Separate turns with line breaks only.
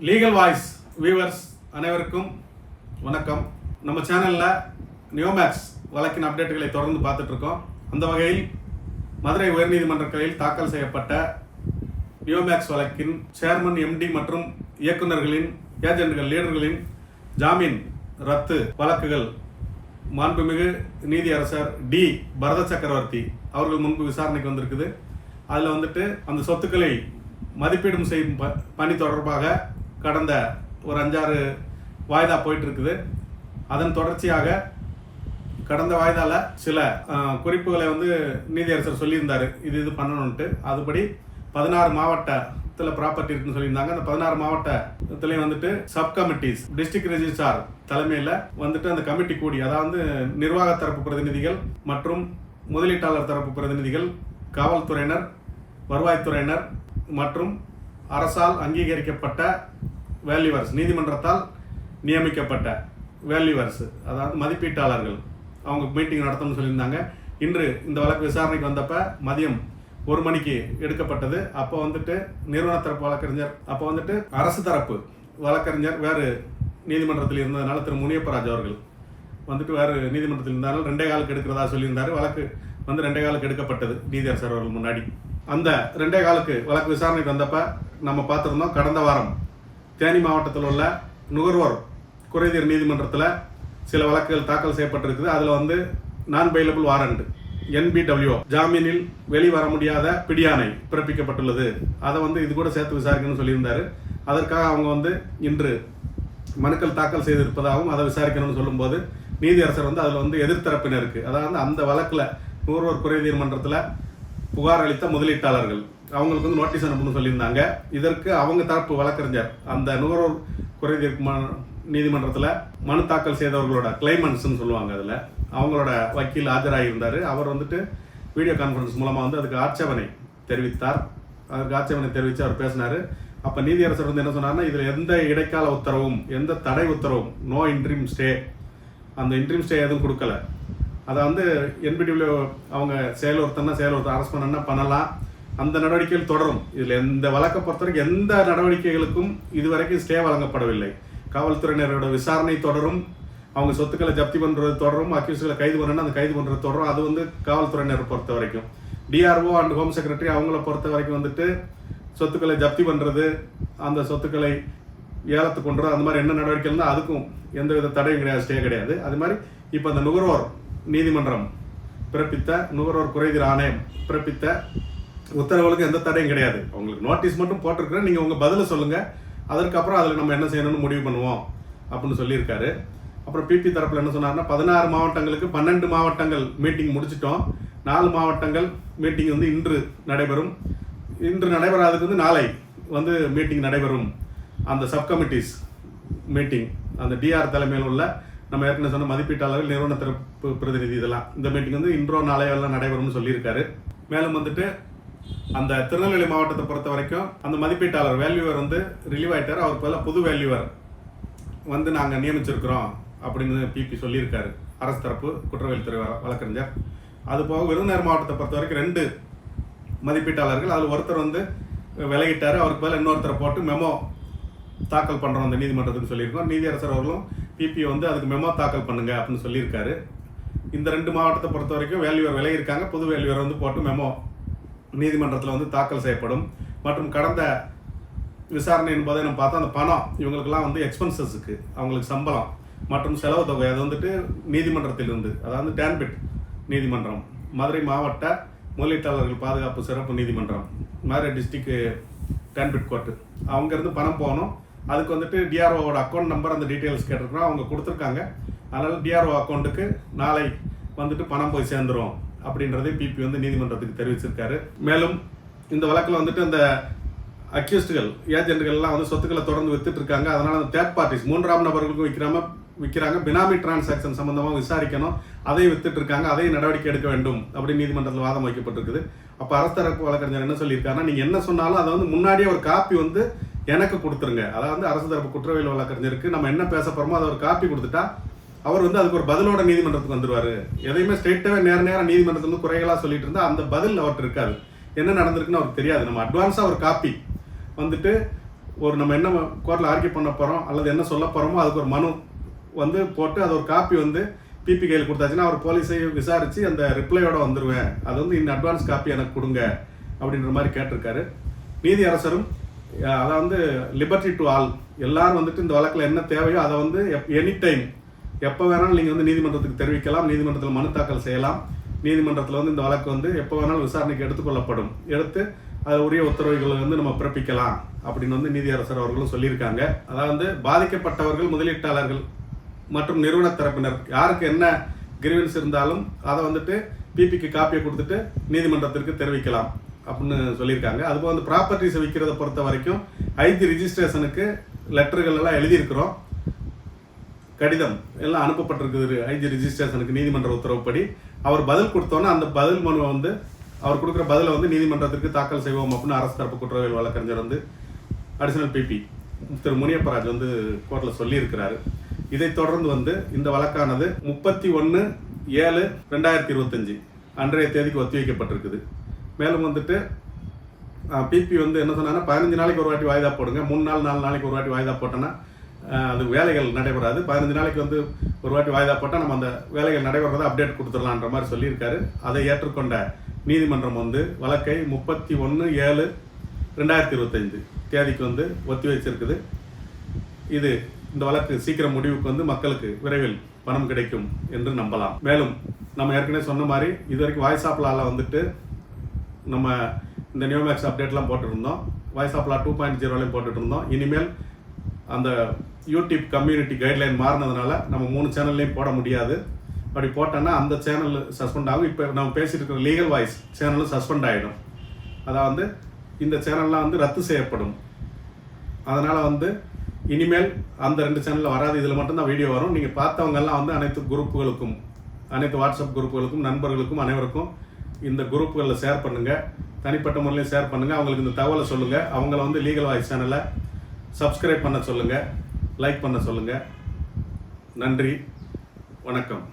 Legal voice viewers அனைவருக்கும் வணக்கம். நம்ம சேனலில் நியோமேக்ஸ் வழக்கின் அப்டேட்டுகளை தொடர்ந்து பார்த்துட்ருக்கோம். அந்த வகையில் மதுரை உயர்நீதிமன்ற கிளையில் தாக்கல் செய்யப்பட்ட நியோமேக்ஸ் வழக்கின் சேர்மன் எம்டி மற்றும் இயக்குநர்களின் ஏஜென்ட்கள் லீடர்களின் ஜாமீன் ரத்து வழக்குகள் மாண்புமிகு நீதியரசர் டி பரத சக்கரவர்த்தி அவர்கள் முன்பு விசாரணைக்கு வந்திருக்குது. அதில் வந்துட்டு அந்த சொத்துக்களை மதிப்பீடும் செய்யும் ப- பணி தொடர்பாக கடந்த ஒரு அஞ்சாறு வாய்தா போயிட்டுருக்குது. அதன் தொடர்ச்சியாக கடந்த வாய்தால சில குறிப்புகளை வந்து நீதியரசர் சொல்லியிருந்தார். இது இது பண்ணணும்ட்டு அதுபடி பதினாறு மாவட்டத்தில் ப்ராப்பர்ட்டி இருக்குன்னு சொல்லியிருந்தாங்க. அந்த பதினாறு மாவட்டத்திலையும் வந்துட்டு சப் கமிட்டிஸ் டிஸ்ட்ரிக்ட் ரெஜிஸ்ட்ரார் தலைமையில் வந்துட்டு அந்த கமிட்டி கூடி அதாவது நிர்வாக தரப்பு பிரதிநிதிகள் மற்றும் முதலீட்டாளர் தரப்பு பிரதிநிதிகள் காவல்துறையினர் வருவாய்த்துறையினர் மற்றும் அரசால் அங்கீகரிக்கப்பட்ட வேல்யூவர்ஸ் நீதிமன்றத்தால் நியமிக்கப்பட்ட வேல்யூவர்ஸ் அதாவது மதிப்பீட்டாளர்கள். அவங்க மீட்டிங் நடத்தணும்னு சொல்லியிருந்தாங்க. இன்று இந்த வழக்கு விசாரணைக்கு வந்தப்போ மதியம் ஒரு மணிக்கு எடுக்கப்பட்டது. அப்போ வந்துட்டு நிறுவன தரப்பு வழக்கறிஞர் அப்போ வந்துட்டு அரசு தரப்பு வழக்கறிஞர் வேறு நீதிமன்றத்தில் இருந்ததுனால திரு முனியப்பராஜ் அவர்கள் வந்துட்டு வேறு நீதிமன்றத்தில் இருந்தாலும் ரெண்டே காலுக்கு எடுக்கிறதா சொல்லியிருந்தார். வழக்கு வந்து ரெண்டே காலுக்கு எடுக்கப்பட்டது. நீதியரசர் அவர்கள் முன்னாடி. அந்த ரெண்டே காலுக்கு வழக்கு விசாரணைக்கு வந்தப்போ நம்ம பார்த்துருந்தோம் கடந்த வாரம் தேனி மாவட்டத்தில் உள்ள நுகர்வோர் குறைதீர் நீதிமன்றத்தில் சில வழக்குகள் தாக்கல் செய்யப்பட்டிருக்குது. அதில் வந்து நான் பெயிலபிள் வாரண்ட் என்பிடபிள்யூ ஜாமீனில் வெளிவர முடியாத பிடியாணை பிறப்பிக்கப்பட்டுள்ளது. அதை வந்து இது கூட சேர்த்து விசாரிக்கணும்னு சொல்லியிருந்தார். அதற்காக அவங்க வந்து இன்று மனுக்கள் தாக்கல் செய்திருப்பதாகவும் அதை விசாரிக்கணும்னு சொல்லும்போது நீதியரசர் வந்து அதில் வந்து எதிர்த்தரப்பினருக்கு அதாவது அந்த வழக்கில் நுகர்வோர் குறைதீர் மன்றத்தில் புகார் அளித்த முதலீட்டாளர்கள் அவங்களுக்கு வந்து நோட்டீஸ் அனுப்பணும்னு சொல்லியிருந்தாங்க. இதற்கு அவங்க தரப்பு வழக்கறிஞர் அந்த நுகர்வோர் குறைதீர் ம- நீதிமன்றத்தில் மனு தாக்கல் செய்தவர்களோட கிளைமன்ஸ்ன்னு சொல்லுவாங்க அதில். அவங்களோட வக்கீல் ஆஜராகியிருந்தார் அவர் வந்துட்டு வீடியோ கான்ஃபரன்ஸ் மூலமாக வந்து அதுக்கு ஆட்சேபனை தெரிவித்தார். அதுக்கு ஆட்சேபனை தெரிவித்து அவர் பேசினார். அப்போ நீதியரசர் வந்து என்ன சொன்னார்னா இதில் எந்த இடைக்கால உத்தரவும் எந்த தடை உத்தரவும் நோ இன்ட்ரீம் ஸ்டே அந்த இன்ட்ரீம் ஸ்டே எதுவும் கொடுக்கல. அதை வந்து என்பிடிபிள்யூ அவங்க செயலொருத்தன்னா செயலொருத்தர் அரசு பண்ணனா பண்ணலாம்? அந்த நடவடிக்கைகள் தொடரும். இதில் எந்த வழக்கை பொறுத்தவரைக்கும் எந்த நடவடிக்கைகளுக்கும் இதுவரைக்கும் ஸ்டே வழங்கப்படவில்லை. காவல்துறையினரோட விசாரணை தொடரும். அவங்க சொத்துக்களை ஜப்தி பண்ணுறது தொடரும். அக்யூஸ்களை கைது பண்ணணும் அந்த கைது பண்ணுறது தொடரும். அது வந்து காவல்துறையினரை பொறுத்த வரைக்கும். டிஆர்ஓ அண்ட் ஹோம் செக்ரட்டரி அவங்கள பொறுத்த வரைக்கும் வந்துட்டு சொத்துக்களை ஜப்தி பண்ணுறது அந்த சொத்துக்களை ஏலத்துக்கு கொண்டுறது அந்த மாதிரி என்ன நடவடிக்கை இருந்தால் அதுக்கும் எந்த வித தடையும் கிடையாது ஸ்டே கிடையாது. அது மாதிரி இப்போ அந்த நுகர்வோர் நீதிமன்றம் பிறப்பித்த நுகர்வோர் குறைதீர் ஆணையம் பிறப்பித்த உத்தரவுகளுக்கு எந்த தடையும் கிடையாது. உங்களுக்கு நோட்டீஸ் மட்டும் போட்டிருக்கிறேன். நீங்கள் உங்கள் பதிலை சொல்லுங்கள் அதற்கப்புறம் அதில் நம்ம என்ன செய்யணும்னு முடிவு பண்ணுவோம் அப்படின்னு சொல்லியிருக்காரு. அப்புறம் பிபி தரப்பில் என்ன சொன்னார்னா பதினாறு மாவட்டங்களுக்கு பன்னெண்டு மாவட்டங்கள் மீட்டிங் முடிச்சிட்டோம். நாலு மாவட்டங்கள் மீட்டிங் வந்து இன்று நடைபெறும். இன்று நடைபெறாததுக்கு வந்து நாளை வந்து மீட்டிங் நடைபெறும். அந்த சப் கமிட்டிஸ் மீட்டிங் அந்த டிஆர் தலைமையில் உள்ள நம்ம ஏற்கனவே சொன்ன மதிப்பீட்டாளர்கள் நிறுவன தரப்பு பிரதிநிதி இதெல்லாம். இந்த மீட்டிங் வந்து இன்றோ நாளையெல்லாம் நடைபெறும்னு சொல்லியிருக்காரு. மேலும் வந்துட்டு அந்த திருநெல்வேலி மாவட்டத்தை பொறுத்த வரைக்கும் அந்த மதிப்பீட்டாளர் வேல்யூவர் வந்து ரிலீவ் ஆகிட்டார் அவர் பதிலாக புது வேல்யூவர் வந்து நாங்கள் நியமிச்சிருக்கிறோம் அப்படின்னு பிபி சொல்லியிருக்காரு. அரசு தரப்பு குற்றவியல் துறை வழக்கறிஞர். அது போக விருதுநகர் மாவட்டத்தை பொறுத்த வரைக்கும் ரெண்டு மதிப்பீட்டாளர்கள். அதில் ஒருத்தர் வந்து விலகிட்டார். அவருக்கு பதில் இன்னொருத்தரை போட்டு மெமோ தாக்கல் பண்ணுறோம் அந்த நீதிமன்றத்துக்கு சொல்லியிருக்கோம். நீதியரசர் அவர்களும் பிபி வந்து அதுக்கு மெமோ தாக்கல் பண்ணுங்க அப்படின்னு சொல்லியிருக்காரு. இந்த ரெண்டு மாவட்டத்தை பொறுத்த வரைக்கும் வேல்யூவர் விலகியிருக்காங்க. புது வேல்யூவர் வந்து போட்டு மெமோ நீதிமன்றத்தில் வந்து தாக்கல் செய்யப்படும். மற்றும் கடந்த விசாரணையின் என்பதை நம்ம பார்த்தா அந்த பணம் இவங்களுக்கெல்லாம் வந்து எக்ஸ்பென்சஸுக்கு அவங்களுக்கு சம்பளம் மற்றும் செலவு தொகை அது வந்துட்டு நீதிமன்றத்திலிருந்து அதாவது டேன்பிட் நீதிமன்றம் மதுரை மாவட்ட முதலீட்டாளர்கள் பாதுகாப்பு சிறப்பு நீதிமன்றம் மதுரை டிஸ்ட்ரிக்ட் டேன்பிட் கோர்ட்டு அவங்கேருந்து பணம் போகணும். அதுக்கு வந்துட்டு டிஆர்ஓவோட அக்கௌண்ட் நம்பர் அந்த டீட்டெயில்ஸ் கேட்டிருக்கிறோம். அவங்க கொடுத்துருக்காங்க. அதனால் டிஆர்ஓ அக்கௌண்ட்டுக்கு நாளை வந்துட்டு பணம் போய் சேர்ந்துடும் அப்படின்றதை பிபி வந்து நீதிமன்றத்துக்கு தெரிவிச்சிருக்காரு. மேலும் இந்த வழக்கில் வந்துட்டு அந்த அக்யூஸ்டுகள் ஏஜென்ட்கள்லாம் வந்து சொத்துக்களை தொடர்ந்து வித்துட்டு இருக்காங்க. அதனால அந்த தேர்ட் பார்ட்டிஸ் மூன்றாம் நபர்களுக்கும் விற்கிறாம விற்கிறாங்க பினாமி டிரான்சாக்ஷன் சம்பந்தமாக விசாரிக்கணும். அதையும் வித்துட்டு இருக்காங்க. அதையும் நடவடிக்கை எடுக்க வேண்டும் அப்படின்னு நீதிமன்றத்தில் வாதம் வைக்கப்பட்டிருக்குது. அப்போ அரசு தரப்பு வழக்கறிஞர் என்ன சொல்லியிருக்காருன்னா நீங்கள் என்ன சொன்னாலும் அதை வந்து முன்னாடியே ஒரு காப்பி வந்து எனக்கு கொடுத்துருங்க. அதாவது அரசு தரப்பு குற்றவியல் வழக்கறிஞருக்கு நம்ம என்ன பேச போகிறோமோ அதை ஒரு காப்பி கொடுத்துட்டா அவர் வந்து அதுக்கு ஒரு பதிலோட நீதிமன்றத்துக்கு வந்துருவாரு. எதையுமே ஸ்ட்ரெயிட்டாகவே நேர நேரம் நீதிமன்றத்துல வந்து குறைகளாக சொல்லிட்டு இருந்தால் அந்த பதில் அவர்கிட்ட இருக்காது. என்ன நடந்திருக்குன்னு அவருக்கு தெரியாது. நம்ம அட்வான்ஸாக ஒரு காப்பி வந்துட்டு ஒரு நம்ம என்ன கோர்ட்டில் ஆர்கியூ பண்ண போகிறோம் அல்லது என்ன சொல்ல போகிறோமோ அதுக்கு ஒரு மனு வந்து போட்டு அது ஒரு காப்பி வந்து பிபி கையில் கொடுத்தாச்சுன்னா அவர் போலீஸை விசாரித்து அந்த ரிப்ளையோட வந்துடுவேன் அது வந்து இன் அட்வான்ஸ் காப்பி எனக்கு கொடுங்க அப்படின்ற மாதிரி கேட்டிருக்காரு. நீதி அரசரும் அஹ், அதை வந்து லிபர்ட்டி டு ஆல் எல்லாரும் வந்துட்டு இந்த வழக்கில் என்ன தேவையோ அதை வந்து எனி டைம் எப்போ வேணாலும் நீங்கள் வந்து நீதிமன்றத்துக்கு தெரிவிக்கலாம் நீதிமன்றத்தில் மனு தாக்கல் செய்யலாம். நீதிமன்றத்தில் வந்து இந்த வழக்கு வந்து எப்போ வேணாலும் விசாரணைக்கு எடுத்துக்கொள்ளப்படும். எடுத்து அது உரிய உத்தரவுகளை வந்து நம்ம பிறப்பிக்கலாம் அப்படின்னு வந்து நீதியரசர் அவர்களும் சொல்லியிருக்காங்க. அதாவது பாதிக்கப்பட்டவர்கள் முதலீட்டாளர்கள் மற்றும் நிறுவன தரப்பினர் யாருக்கு என்ன கிரீவன்ஸ் இருந்தாலும் அதை வந்துட்டு பிபிக்கு காப்பியை கொடுத்துட்டு நீதிமன்றத்திற்கு தெரிவிக்கலாம் அப்படின்னு சொல்லியிருக்காங்க. அதுபோல் வந்து ப்ராப்பர்ட்டிஸை விற்கிறத பொறுத்த வரைக்கும் ஐந்து ரிஜிஸ்ட்ரேஷனுக்கு லெட்டர்கள் எல்லாம் எழுதியிருக்கிறோம். கடிதம் எல்லாம் அனுப்பப்பட்டிருக்குது. ஐஜி ரிஜிஸ்ட்ரேஷனுக்கு நீதிமன்ற உத்தரவுப்படி. அவர் பதில் கொடுத்தோன்னே அந்த பதில் மனுவை வந்து அவர் கொடுக்குற பதிலை வந்து நீதிமன்றத்திற்கு தாக்கல் செய்வோம் அப்படின்னு அரசு தரப்பு குற்றவியல் வழக்கறிஞர் வந்து அடிஷனல் பிபி திரு முனியப்பராஜ் வந்து கோர்ட்டில் சொல்லியிருக்கிறாரு. இதைத் தொடர்ந்து வந்து இந்த வழக்கானது முப்பத்தி ஒன்று ஏழு ரெண்டாயிரத்தி இருபத்தஞ்சி அன்றைய தேதிக்கு ஒத்திவைக்கப்பட்டிருக்குது. மேலும் வந்துட்டு பிபி வந்து என்ன சொன்னாங்கன்னா பதினஞ்சு நாளைக்கு ஒரு வாட்டி வாய்தா போடுங்க மூணு நாள் நாலு நாளைக்கு ஒரு வாட்டி வாய்தா போட்டோன்னா அது வேலைகள் நடைபெறாது. பதினஞ்சு நாளைக்கு வந்து ஒரு வாட்டி வாய்தா போட்டால் நம்ம அந்த வேலைகள் நடைபெறதை அப்டேட் கொடுத்துடலான்ற மாதிரி சொல்லியிருக்காரு. அதை ஏற்றுக்கொண்ட நீதிமன்றம் வந்து வழக்கை முப்பத்தி ஒன்று ஏழு ரெண்டாயிரத்தி இருபத்தைந்து தேதிக்கு வந்து ஒத்தி வச்சிருக்குது. இது இந்த வழக்கு சீக்கிரம் முடிவுக்கு வந்து மக்களுக்கு விரைவில் பணம் கிடைக்கும் என்று நம்பலாம். மேலும் நம்ம ஏற்கனவே சொன்ன மாதிரி இது வரைக்கும் வாய்ஸ் ஆப்லால வந்துட்டு நம்ம இந்த நியோமேக்ஸ் அப்டேட்லாம் போட்டுருந்தோம் வாய்ஸ் ஆப்லா டூ பாயிண்ட் ஜீரோலையும் போட்டுட்டு இருந்தோம். இனிமேல் அந்த யூடியூப் கம்யூனிட்டி கைட்லைன் மாறினதுனால நம்ம மூணு சேனல்லையும் போட முடியாது. அப்படி போட்டோன்னா அந்த சேனல் சஸ்பெண்ட் ஆகும். இப்போ நம்ம பேசிட்டு இருக்கிற லீகல் வாய்ஸ் சேனலும் சஸ்பெண்ட் ஆகிடும் அதாவது இந்த சேனல்லாம் வந்து ரத்து செய்யப்படும். அதனால் வந்து இனிமேல் அந்த ரெண்டு சேனலில் வராது. இதில் மட்டும்தான் வீடியோ வரும். நீங்கள் பார்த்தவங்கெல்லாம் வந்து அனைத்து குரூப்புகளுக்கும் அனைத்து வாட்ஸ்அப் குரூப்புகளுக்கும் நண்பர்களுக்கும் அனைவருக்கும் இந்த குரூப்புகளில் ஷேர் பண்ணுங்கள் தனிப்பட்ட முறையிலையும் ஷேர் பண்ணுங்கள் அவங்களுக்கு இந்த தகவலை சொல்லுங்கள் அவங்கள வந்து லீகல் வாய்ஸ் சேனலை சப்ஸ்கிரைப் பண்ண சொல்லுங்கள் லைக் பண்ண சொல்லுங்கள் நன்றி. வணக்கம்.